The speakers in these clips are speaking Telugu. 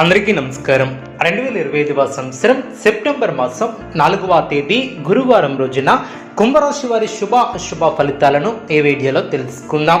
అందరికీ నమస్కారం. రెండు వేల ఇరవై ఐదు సంవత్సరం సెప్టెంబర్ మాసం నాలుగవ తేదీ గురువారం రోజున కుంభరాశి వారి శుభ అశుభ ఫలితాలను ఏ వీడియోలో తెలుసుకుందాం.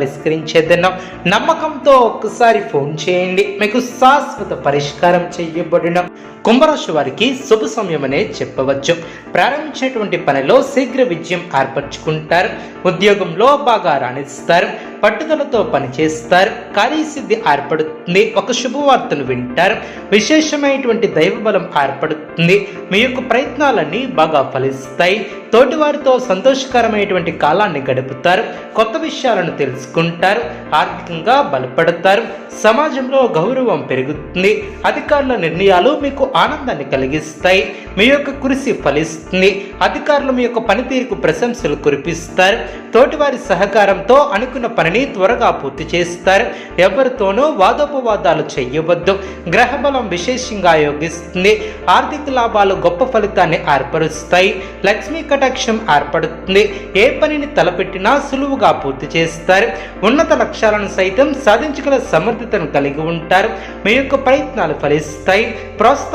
పరిష్కరించేదన్నాం నమ్మకంతో ఒక్కసారి ఫోన్ చేయండి. మీకు శాశ్వత పరిష్కారం చేయబడిన కుంభరాశి వారికి శుభ సమయమనే చెప్పవచ్చు. ప్రారంభించినటువంటి పనిలో శీఘ్ర విజయం ఏర్పరచుకుంటారు. ఉద్యోగంలో బాగా రాణిస్తారు. పట్టుదలతో పనిచేస్తారు. కార్యసిద్ధి ఏర్పడుతుంది. ఒక శుభవార్తను వింటారు. విశేషమైనటువంటి దైవబలం ఏర్పడుతుంది. మీ యొక్క ప్రయత్నాలన్నీ బాగా ఫలిస్తాయి. తోటివారితో సంతోషకరమైనటువంటి కాలాన్ని గడుపుతారు. కొత్త విషయాలను తెలుసుకుంటారు. ఆర్థికంగా బలపడతారు. సమాజంలో గౌరవం పెరుగుతుంది. అధికారుల నిర్ణయాలు మీకు ఆనందాన్ని కలిగిస్తాయి. మీ యొక్క కృషి ఫలిస్తుంది. అధికారులు మీ యొక్క పనితీరుకు ప్రశంసలు కురిపిస్తారు. తోటివారి సహకారంతో అనుకున్న పనిని త్వరగా పూర్తి చేస్తారు. ఎవరితోనూ వాదోపవాదాలు చేయవద్దు. గ్రహబలం విశేషంగా యోగిస్తుంది. ఆర్థిక లాభాలు గొప్ప ఫలితాన్ని ఏర్పరుస్తాయి. లక్ష్మీ కటాక్షం ఏర్పడుతుంది. ఏ పనిని తలపెట్టినా సులువుగా పూర్తి చేస్తారు. ఉన్నత లక్ష్యాలను సైతం సాధించగల సమర్థతను కలిగి ఉంటారు. మీ యొక్క ప్రయత్నాలు ఫలిస్తాయి.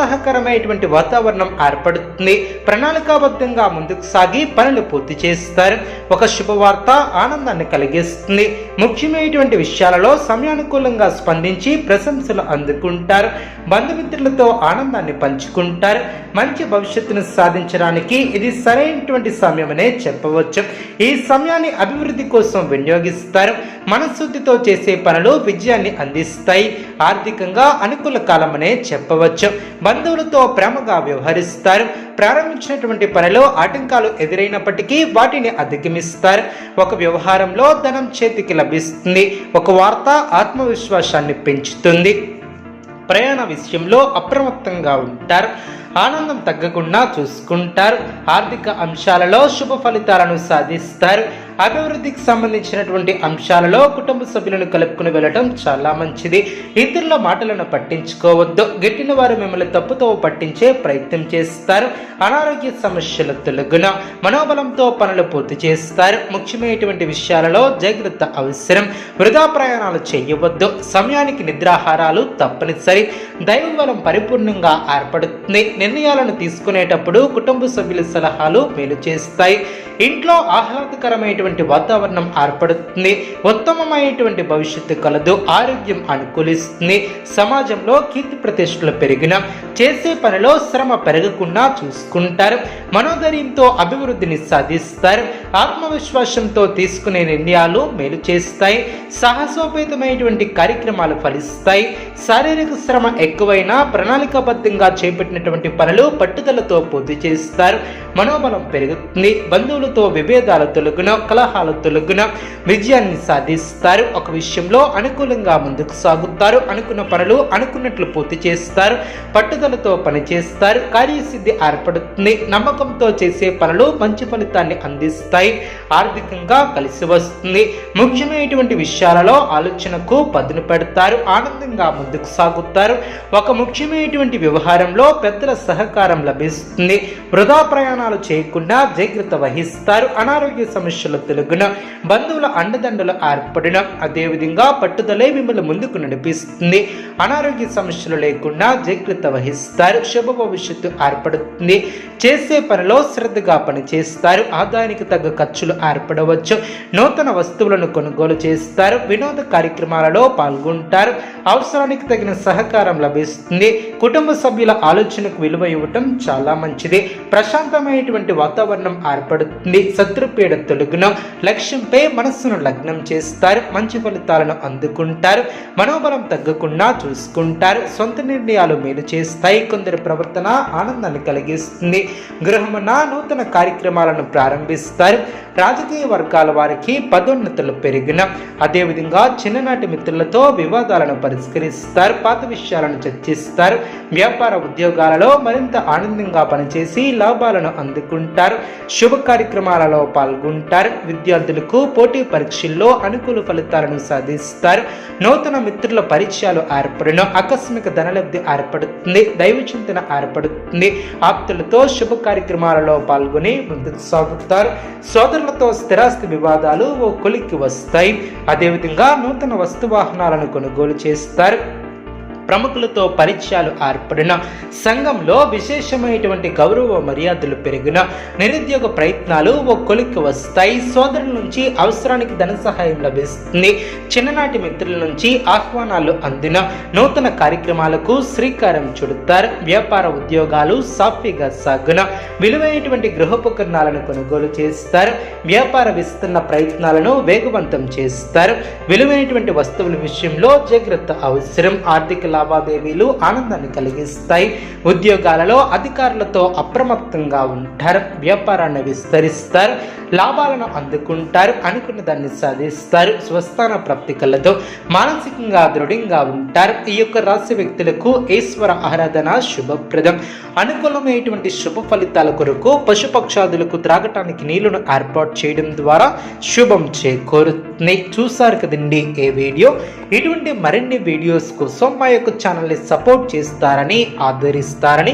ప్రోత్సాహకరమైనటువంటి వాతావరణం ఏర్పడుతుంది. ప్రణాళికాబద్ధంగా ముందుకు సాగి పనులు పూర్తి చేస్తారు. ఒక శుభవార్త ఆనందాన్ని కలిగిస్తుంది. ముఖ్యమైనటువంటి విషయాలలో సమయానుకూలంగా స్పందించి ప్రశంసలు అందుకుంటారు. బంధుమిత్రులతో ఆనందాన్ని పంచుకుంటారు. మంచి భవిష్యత్తును సాధించడానికి ఇది సరైనటువంటి సమయమనే చెప్పవచ్చు. ఈ సమయాన్ని అభివృద్ధి కోసం వినియోగిస్తారు. మనశుద్ధితో చేసే పనులు విజయాన్ని అందిస్తాయి. ఆర్థికంగా అనుకూల కాలమనే చెప్పవచ్చు. బంధువులతో ప్రేమగా వ్యవహరిస్తారు. ప్రారంభించినటువంటి పనిలో ఆటంకాలు ఎదురైనప్పటికీ వాటిని అధిగమిస్తారు. ఒక వ్యవహారంలో ధనం చేతికి లభిస్తుంది. ఒక వార్త ఆత్మవిశ్వాసాన్ని పెంచుతుంది. ప్రయాణ విషయంలో అప్రమత్తంగా ఉంటారు. ఆనందం తగ్గకుండా చూసుకుంటారు. ఆర్థిక అంశాలలో శుభ ఫలితాలను సాధిస్తారు. అభివృద్ధికి సంబంధించినటువంటి అంశాలలో కుటుంబ సభ్యులను కలుపుకుని వెళ్ళటం చాలా మంచిది. ఇతరుల మాటలను పట్టించుకోవద్దు. గిట్టిన వారు మిమ్మల్ని తప్పుతో పట్టించే ప్రయత్నం చేస్తారు. అనారోగ్య సమస్యల తొలగున మనోబలంతో పనులు పూర్తి చేస్తారు. ముఖ్యమైనటువంటి విషయాలలో జాగ్రత్త అవసరం. వృధా ప్రయాణాలు చేయవద్దు. సమయానికి నిద్రాహారాలు తప్పనిసరి. దైవబలం పరిపూర్ణంగా ఏర్పడుతుంది. నిర్ణయాలను తీసుకునేటప్పుడు కుటుంబ సభ్యుల సలహాలు మేలు చేస్తాయి. ఇంట్లో ఆహ్లాదకరమైనటువంటి వాతావరణం ఏర్పడుతుంది ఉత్తమమైనటువంటి భవిష్యత్తు కలదు ఆరోగ్యం అనుకూలిస్తుంది సమాజంలో కీర్తి ప్రతిష్టలు పెరిగిన చేసే పనిలో శ్రమ పెరగకుండా చూసుకుంటారు మనోధైర్యంతో అభివృద్ధిని సాధిస్తారు ఆత్మవిశ్వాసంతో తీసుకునే నిర్ణయాలు మేలు చేస్తాయి సాహసోపేతమైనటువంటి కార్యక్రమాలు ఫలిస్తాయి శారీరక శ్రమ ఎక్కువైనా ప్రణాళికాబద్ధంగా చేపట్టినటువంటి పనులు పట్టుదలతో పూర్తి చేస్తారు మనోబలం పెరుగుతుంది బంధువులు బంధువులతో విభేదాలు తొలగున కలహాలు తొలగున విజయాన్ని సాధిస్తారు. ఒక విషయంలో అనుకూలంగా ముందుకు సాగుతారు. అనుకున్న పనులు అనుకున్నట్లు పూర్తి చేస్తారు. పట్టుదలతో పనిచేస్తారు. కార్యసిద్ధి ఏర్పడుతుంది. నమ్మకంతో చేసే పనులు మంచి ఫలితాన్ని అందిస్తాయి. ఆర్థికంగా కలిసి వస్తుంది. ముఖ్యమైనటువంటి విషయాలలో ఆలోచనకు పదును పెడతారు. ఆనందంగా ముందుకు సాగుతారు. ఒక ముఖ్యమైనటువంటి వ్యవహారంలో పెద్దల సహకారం లభిస్తుంది. వృధా ప్రయాణాలు చేయకుండా జాగ్రత్త వహిస్తారు. అనారోగ్య సమస్యలు తెలుగున బంధువుల అండదండలు ఏర్పడిన అదేవిధంగా పట్టుదలే మిమ్మల్ని ముందుకు నడిపిస్తుంది. అనారోగ్య సమస్యలు లేకుండా జాగ్రత్త వహిస్తారు. శుభ భవిష్యత్తు ఏర్పడుతుంది. చేసే పనిలో శ్రద్ధగా పనిచేస్తారు. ఆదాయానికి తగ్గ ఖర్చులు ఏర్పడవచ్చు. నూతన వస్తువులను కొనుగోలు చేస్తారు. వినోద కార్యక్రమాలలో పాల్గొంటారు. అవసరానికి తగిన సహకారం లభిస్తుంది. కుటుంబ సభ్యుల ఆలోచనకు విలువ ఇవ్వటం చాలా మంచిది. ప్రశాంతమైనటువంటి వాతావరణం ఏర్పడుతుంది. ఉంటుంది శత్రుపీడ తొలగును లక్ష్యంపై మనస్సును లగ్నం చేస్తారు. మంచి ఫలితాలను అందుకుంటారు. మనోబలం తగ్గకుండా చూసుకుంటారు. సొంత నిర్ణయాలు మేలు చేస్తాయి. కొందరి ప్రవర్తన ఆనందాన్ని కలిగిస్తుంది. గృహమున నూతన కార్యక్రమాలను ప్రారంభిస్తారు. రాజకీయ వర్గాల వారికి పదోన్నతులు పెరిగిన అదేవిధంగా చిన్ననాటి మిత్రులతో వివాదాలను పరిష్కరిస్తారు. పాత విషయాలను చర్చిస్తారు. వ్యాపార ఉద్యోగాలలో మరింత ఆనందంగా పనిచేసి లాభాలను అందుకుంటారు. శుభ కార్యక్రమాలలో పాల్గొంటారు. విద్యార్థులకు పోటీ పరీక్షల్లో అనుకూల ఫలితాలను సాధిస్తారు. నూతన మిత్రుల పరిచయాలు ఏర్పడిన. ఆకస్మిక ధనలబ్ధి ఏర్పడుతుంది. దైవ చింతన ఏర్పడుతుంది. ఆప్తులతో శుభ కార్యక్రమాలలో పాల్గొని ముందుకు సాగుతారు. సోదరులతో స్థిరాస్తి వివాదాలు ఓ కొలిక్కి వస్తాయి. అదేవిధంగా నూతన వస్తు వాహనాలను కొనుగోలు చేస్తారు. ప్రముఖులతో పరిచయాలు ఏర్పడిన సంఘంలో విశేషమైనటువంటి గౌరవ మర్యాదలు పెరిగిన నిరుద్యోగ ప్రయత్నాలు ఓ కొలిక్కి వస్తాయి. సోదరుల నుంచి అవసరానికి ధన సహాయం లభిస్తుంది. చిన్ననాటి మిత్రుల నుంచి ఆహ్వానాలు అందిన నూతన కార్యక్రమాలకు శ్రీకారం చుడతారు. వ్యాపార ఉద్యోగాలు సాఫీగా సాగున విలువైనటువంటి గృహోపకరణాలను కొనుగోలు చేస్తారు. వ్యాపార విస్తరణ ప్రయత్నాలను వేగవంతం చేస్తారు. విలువైనటువంటి వస్తువుల విషయంలో జాగ్రత్త అవసరం. ఆర్థిక లావాదేవీలు ఆనందాన్ని కలిగిస్తాయి. ఉద్యోగాలలో అధికారులతో అప్రమత్తంగా ఉంటారు. వ్యాపారాన్ని విస్తరిస్తారు. లాభాలను అందుకుంటారు అనుకున్న దాన్ని సాధిస్తారు స్వస్థాన ప్రాప్తికలతో మానసికంగా దృఢంగా ఉంటారు. ఈ యొక్క రాశి వ్యక్తులకు ఈశ్వర ఆరాధన శుభప్రదం. అనుకూలమైనటువంటి శుభ ఫలితాల కొరకు పశుపక్షాదులకు త్రాగటానికి నీళ్ళను ఏర్పాటు చేయడం ద్వారా శుభం చేకూరుతుంది. చూసారు కదండి ఏ వీడియో? ఇటువంటి మరిన్ని వీడియోస్ కోసం మా యొక్క ఛానల్ని సపోర్ట్ చేస్తారని ఆదరిస్తారని